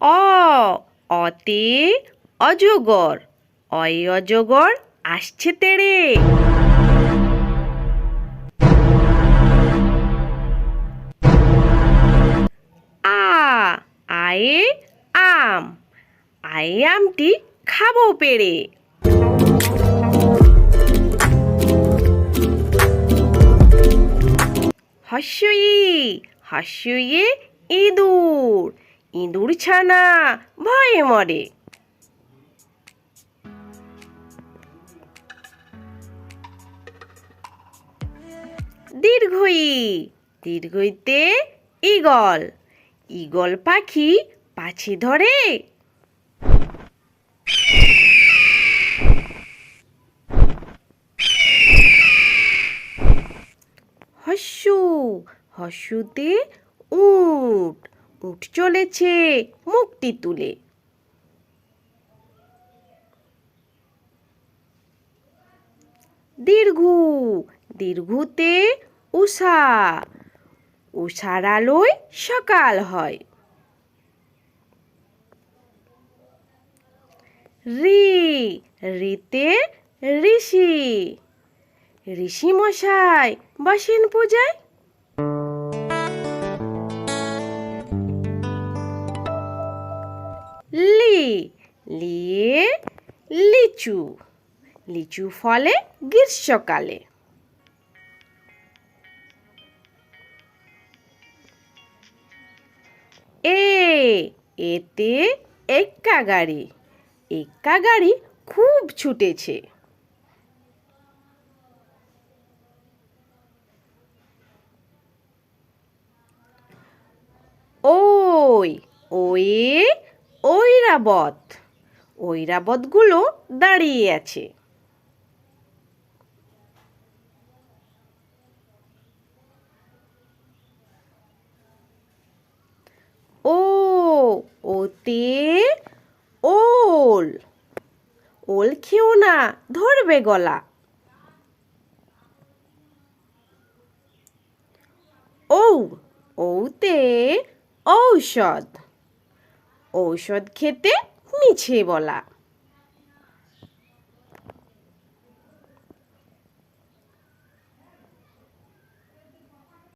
অ, অতে অজগর। অয় অজগর আসছে তেড়ে। আ, আয়ে আম। আয়ে আমটি খাব পেড়ে। হস্যই, হস্যইয়ে ইঁদুর। ইঁদুর ছানা ভয়ে মরে। দীর্ঘই দীর্ঘইতে ঈগল। ঈগল পাখি পাছি ধরে। হস্যু হস্যুতে উট। উট চলেছে, মুক্তি তুলে। দীর্ঘ, দীর্ঘুতে উষা, উষার আলোয় সকাল হয়। রি, রিতে ঋষি ঋষি মশাই বসেন পূজায়। লি লিয়ে লিচু। লিচু ফলে গ্রীষ্মকালে। এ, এতে এক্কা গাড়ি। এক্কা গাড়ি খুব ছুটেছে। ওই, ওয়ে ঐরাবত ঐরাবতগুলো দাঁড়িয়ে আছে। ও, ওতে ওল। ওল খেও না, ধরবে গলা। ঔ, ঔতে ঔষধ। ঔষধ খেতে মিছে বলা।